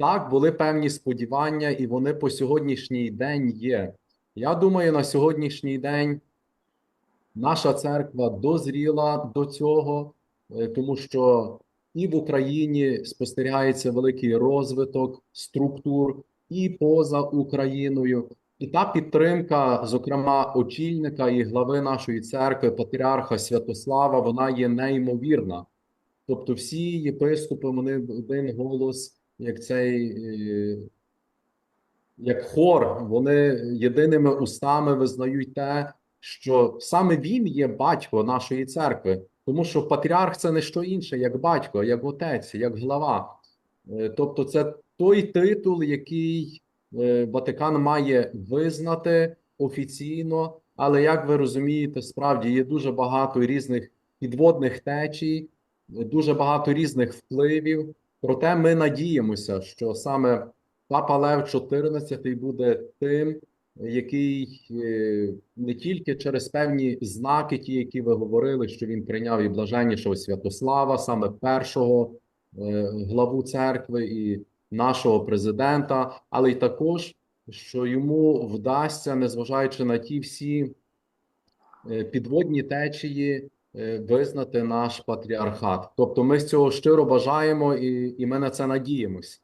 так були певні сподівання, і вони по сьогоднішній день є. Я думаю, на сьогоднішній день наша церква дозріла до цього, е, тому що і в Україні спостерігається великий розвиток структур, і поза Україною. І та підтримка, зокрема, очільника і глави нашої церкви, патріарха Святослава, вона є неймовірна. Тобто, всі єпископи, вони в один голос, як цей, е, як хор, вони єдиними устами визнають те, що саме він є батько нашої церкви, тому що патріарх це не що інше, як батько, як отець, як глава. Е, Тобто, це той титул, який е, Ватикан має визнати офіційно, але як ви розумієте, справді є дуже багато різних підводних течій, дуже багато різних впливів. Проте ми надіємося, що саме Папа Лев XIV буде тим, який е, не тільки через певні знаки, ті, які ви говорили, що він прийняв і блаженнішого Святослава, саме першого е, главу церкви і нашого президента, але й також, що йому вдасться, незважаючи на ті всі е, підводні течії, визнати наш патріархат. Тобто, ми з цього щиро бажаємо і, і ми на це надіємось.